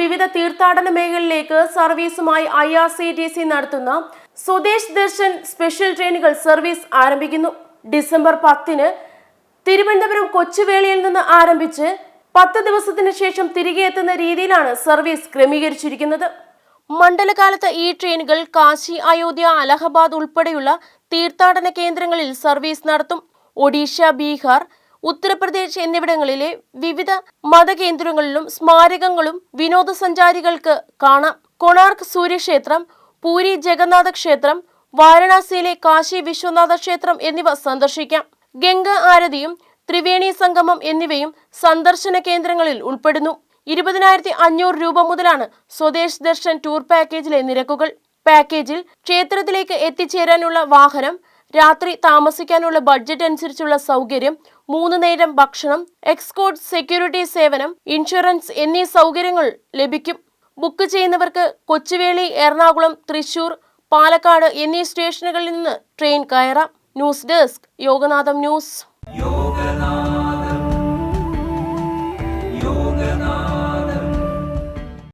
വിവിധ തീർത്ഥാടന മേഖലയിലേക്ക് സർവീസുമായി I R C T C നടത്തുന്ന സ്വദേശ് ദർശൻ സ്പെഷ്യൽ ട്രെയിനുകൾ സർവീസ് ആരംഭിക്കുന്നു. ഡിസംബർ പത്തിന് തിരുവനന്തപുരം കൊച്ചുവേളിയിൽ നിന്ന് ആരംഭിച്ച് പത്ത് ദിവസത്തിന് ശേഷം തിരികെ എത്തുന്ന രീതിയിലാണ് സർവീസ് ക്രമീകരിച്ചിരിക്കുന്നത്. മണ്ഡലകാലത്ത് ഈ ട്രെയിനുകൾ കാശി അയോധ്യ അലഹബാദ് ഉൾപ്പെടെയുള്ള തീർത്ഥാടന കേന്ദ്രങ്ങളിൽ സർവീസ് നടത്തും. ഒഡീഷ ബീഹാർ ഉത്തർപ്രദേശ് എന്നിവിടങ്ങളിലെ വിവിധ മതകേന്ദ്രങ്ങളിലും സ്മാരകങ്ങളും വിനോദസഞ്ചാരികൾക്ക് കാണാം. കൊണാർക്ക് സൂര്യക്ഷേത്രം പൂരി ജഗന്നാഥ ക്ഷേത്രം വാരണാസിയിലെ കാശി വിശ്വനാഥ ക്ഷേത്രം എന്നിവ സന്ദർശിക്കാം. ഗംഗ ആരതിയും ത്രിവേണി സംഗമം എന്നിവയും സന്ദർശന കേന്ദ്രങ്ങളിൽ ഉൾപ്പെടുന്നു. ഇരുപതിനായിരത്തി അഞ്ഞൂറ് രൂപ മുതലാണ് സ്വദേശ് ദർശൻ ടൂർ പാക്കേജിലെ നിരക്കുകൾ. പാക്കേജിൽ ക്ഷേത്രത്തിലേക്ക് എത്തിച്ചേരാനുള്ള വാഹനം രാത്രി താമസിക്കാനുള്ള ബഡ്ജറ്റ് അനുസരിച്ചുള്ള സൗകര്യം മൂന്ന് നേരം ഭക്ഷണം എക്സ്കോർട്ട് സെക്യൂരിറ്റി സേവനം ഇൻഷുറൻസ് എന്നീ സൗകര്യങ്ങൾ ലഭിക്കും. ബുക്ക് ചെയ്യുന്നവർക്ക് കൊച്ചുവേളി എറണാകുളം തൃശൂർ പാലക്കാട് എന്നീ സ്റ്റേഷനുകളിൽ നിന്ന് ട്രെയിൻ കയറാം. News desk Yoganatham news.